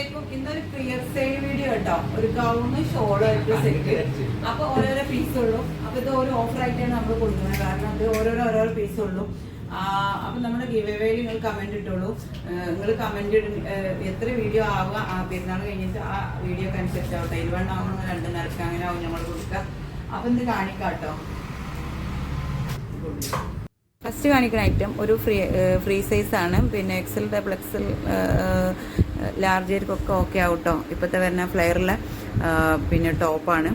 അസ്സലാമലൈക്കും ഇന്നൊരു clear sale video കേട്ടോ. ഒരു ഗൗണ് ഷോൾ ആയിട്ട് സെറ്റ് അപ്പൊ ഓരോരോ പീസ് ഉള്ളൂ. അപ്പൊ ഇത് ഓരോ ഓഫർ ആയിട്ടാണ് നമ്മൾ കൊടുക്കുന്നത്. കാരണം ഇത് ഓരോരോ ഓരോരോ പീസ് ഉള്ളൂ. അപ്പൊ നമ്മുടെ ഗിവ് വേയിൽ നിങ്ങൾ കമന്റ് ഇട്ടോളൂ. നിങ്ങൾ കമന്റ് എത്ര വീഡിയോ ആവുക? ആ പെരുന്നാൾ കഴിഞ്ഞിട്ട് ആ വീഡിയോ അനുസരിച്ച് ആവട്ടെ. ഇരുപണ്ണം ആവണം രണ്ട് നിരക്ക് അങ്ങനെ ആവും നമ്മൾ കൊടുക്കുക. അപ്പൊ ഇത് കാണിക്കാട്ടോ. ഫസ്റ്റ് കാണിക്കുന്ന ഐറ്റം ഒരു ഫ്രീ ഫ്രീ സൈസ് ആണ്. പിന്നെ എക്സൽ ഡബിൾ എക്സൽ ലാർജർക്കൊക്കെ ഓക്കെ ആവും കേട്ടോ ഇപ്പോഴത്തെ വരുന്ന ഫ്ലെയറിലെ പിന്നെ ടോപ്പാണ്.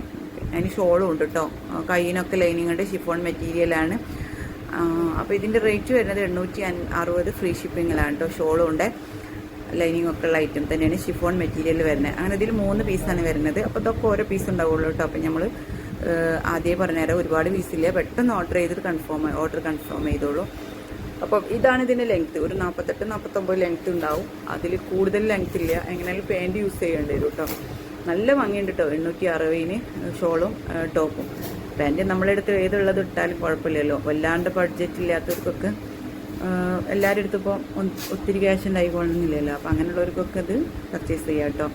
അതിന് ഷോളും ഉണ്ട് കേട്ടോ കയ്യിനൊക്കെ ലൈനിങ് ഉണ്ട് ഷിഫോൺ മെറ്റീരിയലാണ് അപ്പോൾ ഇതിന്റെ റേറ്റ് വരുന്നത് എണ്ണൂറ്റി അറുപത് ഫ്രീ ഷിപ്പിങ്ങിലാണ് കേട്ടോ ഷോളും ഉണ്ട്. ലൈനിങ് ഒക്കെ ഉള്ള ഐറ്റം തന്നെയാണ് ഷിഫോൺ മെറ്റീരിയൽ വരുന്നത്. അങ്ങനെ ഇതിൽ മൂന്ന് പീസാണ് വരുന്നത്. അപ്പോൾ ഇതൊക്കെ ഓരോ പീസ് ഉണ്ടാവുള്ളൂ കേട്ടോ അപ്പോൾ നമ്മൾ ആദ്യമേ പറഞ്ഞുതരാം ഒരുപാട് പീസില്ല പെട്ടെന്ന് ഓർഡർ ചെയ്തിട്ട് കൺഫേം ഓർഡർ കൺഫേം ചെയ്തോളൂ. അപ്പം ഇതാണ് ഇതിന്റെ ലെങ്ത് ഒരു നാൽപ്പത്തെട്ട് നാൽപ്പത്തൊമ്പത് ലെങ്ത് ഉണ്ടാവും. അതിൽ കൂടുതൽ ലെങ്ത് ഇല്ല. എങ്ങനെയാലും പാന്റ് യൂസ് ചെയ്യേണ്ടി വരും കേട്ടോ നല്ല ഭംഗിയുണ്ട് കേട്ടോ എണ്ണൂറ്റി അറുപതിന് ഷോളും ടോപ്പും. പാന്റ് നമ്മളെടുത്ത് ഏതുള്ളത് ഇട്ടാലും കുഴപ്പമില്ലല്ലോ. വല്ലാണ്ട് ബഡ്ജറ്റ് ഇല്ലാത്തവർക്കൊക്കെ എല്ലാവരും എല്ലാവരുടെ അടുത്തും ഇപ്പോൾ ഒത്തിരി ക്യാഷ് ഉണ്ടായി ഉണ്ടായിക്കൊള്ളുന്നില്ലല്ലോ അപ്പോൾ അങ്ങനെയുള്ളവർക്കൊക്കെ ഇത് പർച്ചേസ് ചെയ്യാം കേട്ടോ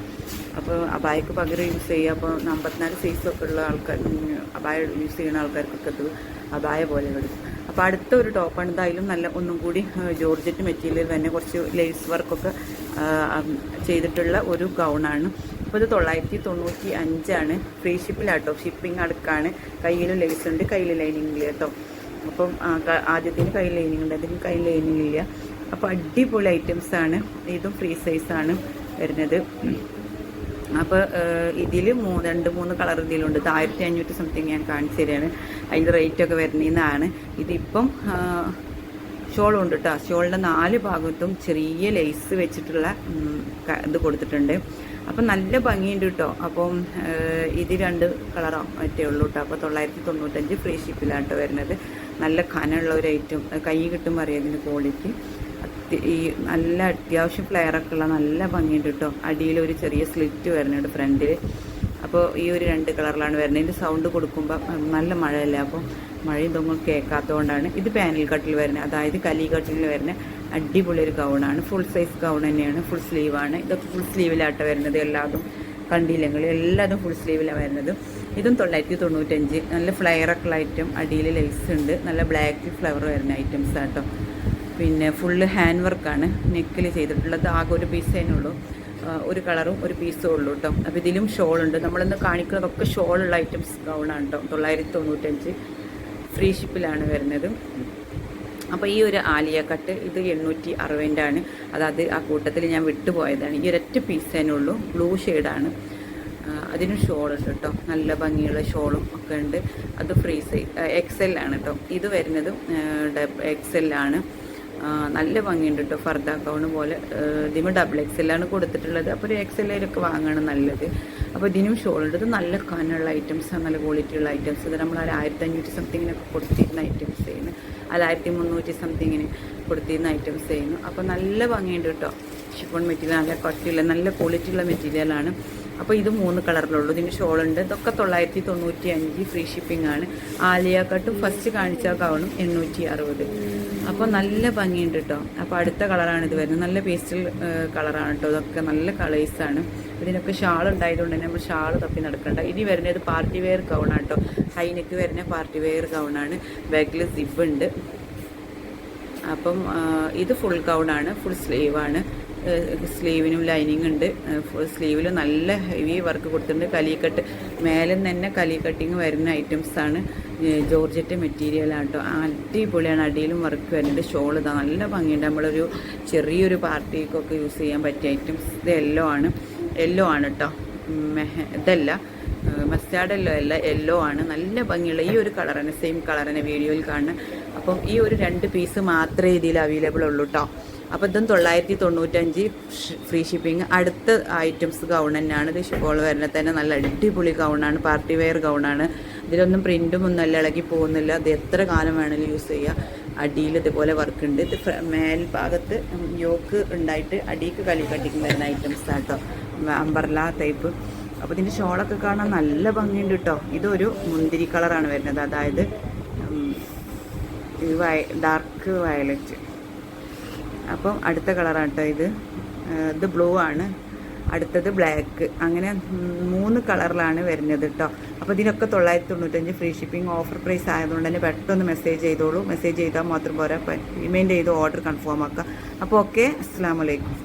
അപ്പോൾ അബായക്ക് പകരം യൂസ് ചെയ്യുക. അപ്പോൾ അമ്പത്തിനാല് ഒക്കെ ഉള്ള ആൾക്കാർ അബായ യൂസ് ചെയ്യുന്ന ആൾക്കാർക്കൊക്കെ അത് അബായ പോലെ വരും അപ്പോൾ അടുത്ത ഒരു ടോപ്പാണ് എന്തായാലും നല്ല ഒന്നും കൂടി ജോർജറ്റ് മെറ്റീരിയൽ തന്നെ കുറച്ച് ലേസ് വർക്കൊക്കെ ചെയ്തിട്ടുള്ള ഒരു ഗൗണാണ് അപ്പോൾ ഇത് തൊള്ളായിരത്തി തൊണ്ണൂറ്റി അഞ്ചാണ് ഫ്രീ ഷിപ്പിലാട്ടോ ഷിപ്പിംഗ് അടുക്കാണ്. കയ്യിലും ലേസ് ഉണ്ട് കയ്യിൽ ലൈനിങ്ങിൽ കേട്ടോ. അപ്പം ആദ്യത്തിന് കയ്യിൽ ലൈനിങ് ഉണ്ട് അതിന് കയ്യിൽ ലൈനിങ് ഇല്ല. അപ്പോൾ അടിപൊളി ഐറ്റംസ് ആണ്. ഇതും ഫ്രീ സൈസാണ് വരുന്നത്. അപ്പോൾ ഇതിൽ മൂ രണ്ട് മൂന്ന് കളർ ഇതിലുണ്ട്. ഇത് ആയിരത്തി അഞ്ഞൂറ്റി സംതിങ് ഞാൻ കാണിച്ചു തരികയാണ് അതിന്റെ റേറ്റ് ഒക്കെ വരുന്നതാണ് ഇതിപ്പം ഷോളും ഉണ്ട് കേട്ടോ ഷോളിന്റെ നാല് ഭാഗത്തും ചെറിയ ലേസ് വെച്ചിട്ടുള്ള ഇത് കൊടുത്തിട്ടുണ്ട്. അപ്പം നല്ല ഭംഗിയുണ്ട് കേട്ടോ അപ്പം ഇത് രണ്ട് കളറോ മറ്റേ ഉള്ളൂ കേട്ടോ അപ്പോൾ തൊള്ളായിരത്തി തൊണ്ണൂറ്റഞ്ച് ഫ്രീ ഷിപ്പിലാണ് കേട്ടോ വരുന്നത്. നല്ല കനമുള്ള ഒരു ഐറ്റം കൈ കിട്ടുമ്പോൾ അറിയാം ഇതിന്റെ ക്വാളിറ്റി ഈ നല്ല അത്യാവശ്യം ഫ്ലെയറൊക്കെ ഉള്ള നല്ല ഭംഗിയുണ്ട് കേട്ടോ അടിയിൽ ഒരു ചെറിയ സ്ലിറ്റ് വരുന്നുണ്ട് ഫ്രണ്ടിൽ അപ്പോൾ ഈ ഒരു രണ്ട് കളറിലാണ് വരുന്നത്. ഇതിന്റെ സൗണ്ട് കൊടുക്കുമ്പോൾ നല്ല മഴയല്ലേ? അപ്പോൾ മഴയും ഇതൊന്നും കേൾക്കാത്തതുകൊണ്ടാണ് ഇത് പാനൽ കട്ടിൽ വരുന്നത്. അതായത് കലി കട്ടിൽ വരുന്ന അടിപൊളി ഒരു ഗൗണാണ് ഫുൾ സൈസ് ഗൗൺ തന്നെയാണ്. ഫുൾ സ്ലീവാണ് ഇതൊക്കെ ഫുൾ സ്ലീവിലാട്ട വരുന്നത്. എല്ലാതും കണ്ടില്ലെങ്കിൽ എല്ലാതും ഫുൾ സ്ലീവിലാണ് വരുന്നത്. ഇതും തൊള്ളായിരത്തി തൊണ്ണൂറ്റഞ്ച്. നല്ല ഫ്ലെയറൊക്കെ ഉള്ള ഐറ്റം അടിയിൽ ലേസ് ഉണ്ട്. നല്ല ബ്ലാക്ക് ഫ്ലവർ വരുന്ന ഐറ്റംസ് ആട്ടോ. പിന്നെ ഫുള്ള് ഹാൻഡ് വർക്കാണ് നെക്കിൽ ചെയ്തിട്ടുള്ളത്. ആകെ ഒരു പീസേനുള്ളൂ ഒരു കളറും ഒരു പീസും ഉള്ളൂ കേട്ടോ അപ്പോൾ ഇതിലും ഷോളുണ്ട് നമ്മളിന്ന് കാണിക്കുന്നതൊക്കെ ഷോളുള്ള ഐറ്റംസ് ഗൗണാണ് കേട്ടോ തൊള്ളായിരത്തി തൊണ്ണൂറ്റഞ്ച് ഫ്രീ ഷിപ്പിലാണ് വരുന്നത്. അപ്പോൾ ഈ ഒരു ആലിയ കട്ട് ഇത് എണ്ണൂറ്റി അറുപതിന്റെ ആണ്. അതായത് ആ കൂട്ടത്തിൽ ഞാൻ വിട്ടുപോയതാണ്. ഈ ഒരൊറ്റ പീസ് തന്നെ ഉള്ളൂ. ബ്ലൂ ഷെയ്ഡാണ് അതിനും ഷോളുണ്ട് കേട്ടോ നല്ല ഭംഗിയുള്ള ഷോളും ഒക്കെ ഉണ്ട്. അത് ഫ്രീ സൈ എക്സെല്ലാണ് കേട്ടോ ഇത് വരുന്നതും ആ, നല്ല ഭംഗിയുണ്ട് കേട്ടോ ഫർദ ഗൗണ് പോലെ. ഇതിന് ഡബിൾ ആണ് കൊടുത്തിട്ടുള്ളത്. അപ്പോൾ ഒരു എക്സലൊക്കെ വാങ്ങണം നല്ലത്. അപ്പോൾ ഇതിനും ഷോൾ ഉണ്ട്. ഇത് നല്ല കനുള്ള ഐറ്റംസ് നല്ല ക്വാളിറ്റി ഉള്ള ഐറ്റംസ് ഇത് നമ്മൾ ഒരു ആയിരത്തി അഞ്ഞൂറ്റി സംതിങ്ങിനൊക്കെ കൊടുത്തിരുന്ന ഐറ്റംസ് ചെയ്യുന്നു അല്ല ആയിരത്തി മുന്നൂറ്റി സംതിങ്ങിന് കൊടുത്തിരുന്ന ഐറ്റംസ് ചെയ്യുന്നു അപ്പോൾ നല്ല ഭംഗിയുണ്ട് കേട്ടോ ഷിഫോൺ മെറ്റീരിയൽ നല്ല കട്ടിയുള്ള നല്ല ക്വാളിറ്റി ഉള്ള മെറ്റീരിയലാണ് അപ്പോൾ ഇത് മൂന്ന് കളറിലുള്ളൂ. ഇതിന് ഷോൾ ഉണ്ട് ഇതൊക്കെ തൊള്ളായിരത്തി തൊണ്ണൂറ്റി അഞ്ച് ഫ്രീ ഷിപ്പിംഗ് ആണ്. ആലിയ കട്ടും ഫസ്റ്റ് കാണിച്ച ഗൗണും എണ്ണൂറ്റി അറുപത് അപ്പോൾ നല്ല ഭംഗിയുണ്ട് കേട്ടോ. അപ്പോൾ അടുത്ത കളറാണ് ഇത് വരുന്നത്. നല്ല പേസ്റ്റൽ കളറാണ് കേട്ടോ. ഇതൊക്കെ നല്ല കളേഴ്സാണ് ഇതിനൊക്കെ ഷാൾ ഉണ്ടായതുകൊണ്ട് തന്നെ നമ്മൾ ഷാൾ തപ്പി നടക്കണ്ട. ഇനി വരുന്നത് പാർട്ടി വെയർ ഗൗണാണ് കേട്ടോ. ഹൈനെക്ക് വരുന്ന പാർട്ടി വെയർ ഗൗണാണ് ബാക്കിൽ സിബ് ഉണ്ട്. അപ്പം ഇത് ഫുൾ ഗൗണാണ് ഫുൾ സ്ലീവാണ് സ്ലീവിനും ലൈനിങ് ഉണ്ട്. സ്ലീവിൽ നല്ല ഹെവി വർക്ക് കൊടുത്തിട്ടുണ്ട്. കലിക്കട്ട് മേലെ തന്നെ കലി കട്ടിങ് വരുന്ന ഐറ്റംസ് ആണ്. ജോർജറ്റ് മെറ്റീരിയലാണ് കേട്ടോ അടിപൊളിയാണ്. അടിയിലും വർക്ക് വരുന്നുണ്ട്. ഷോൾ ഇതാ നല്ല ഭംഗിയുണ്ട്. നമ്മളൊരു ചെറിയൊരു പാർട്ടിക്കൊക്കെ യൂസ് ചെയ്യാൻ പറ്റിയ ഐറ്റംസ് ഇത് യെല്ലോ ആണ്. യെല്ലോ ആണ് കേട്ടോ ഇതല്ല. മസ്റ്റാർഡ് യെല്ലോ അല്ല യെല്ലോ ആണ്. നല്ല ഭംഗിയുള്ള ഈ ഒരു കളർ കളറാണ് സെയിം കളറിനെ വീഡിയോയിൽ കാണുന്നത് അപ്പം ഈ ഒരു രണ്ട് പീസ് മാത്രമേ ഇതിൽ അവൈലബിൾ ഉള്ളൂ കേട്ടോ അപ്പോൾ ഇതും തൊള്ളായിരത്തി തൊണ്ണൂറ്റഞ്ച് ഫ്രീ ഷിപ്പിംഗ് അടുത്ത ഐറ്റംസ് ഗൗൺ തന്നെയാണ്. ഇത് ഷിപ്പോൾ വരുന്നത് തന്നെ നല്ല അടിപൊളി ഗൗണാണ് പാർട്ടി വെയർ ഗൗണാണ് ഇതിലൊന്നും പ്രിന്റും ഒന്നും അല്ല ഇളകി പോകുന്നില്ല. ഇത് എത്ര കാലം വേണമെങ്കിലും യൂസ് ചെയ്യുക അടിയിൽ ഇതുപോലെ വർക്ക് ഉണ്ട്. ഇത് മേൽഭാഗത്ത് യോക്ക് ഉണ്ടായിട്ട് അടിക്ക് കളി കട്ടിക്കുന്ന വരുന്ന ഐറ്റംസ് ആട്ടോ അമ്പർല ടൈപ്പ് അപ്പോൾ ഇതിന്റെ ഷോളൊക്കെ കാണാൻ നല്ല ഭംഗിയുണ്ട് കേട്ടോ ഇതൊരു മുന്തിരി കളറാണ് വരുന്നത്. അതായത് ഡാർക്ക് വയലറ്റ് അപ്പം അടുത്ത കളറാണ് കേട്ടോ ഇത്. ഇത് ബ്ലൂ ആണ്. അടുത്തത് ബ്ലാക്ക് അങ്ങനെ മൂന്ന് കളറിലാണ് വരുന്നത് കേട്ടോ അപ്പോൾ ഇതിനൊക്കെ തൊള്ളായിരത്തി തൊണ്ണൂറ്റഞ്ച് ഫ്രീ ഷിപ്പിംഗ് ഓഫർ പ്രൈസ് ആയതുകൊണ്ട് തന്നെ പെട്ടെന്ന് മെസ്സേജ് ചെയ്തോളൂ. മെസ്സേജ് ചെയ്താൽ മാത്രം പോരാ. പേയ്മെന്റ് ചെയ്ത് ഓർഡർ കൺഫേം ആക്കുക അപ്പോൾ ഓക്കെ അസ്സാം വലൈക്കും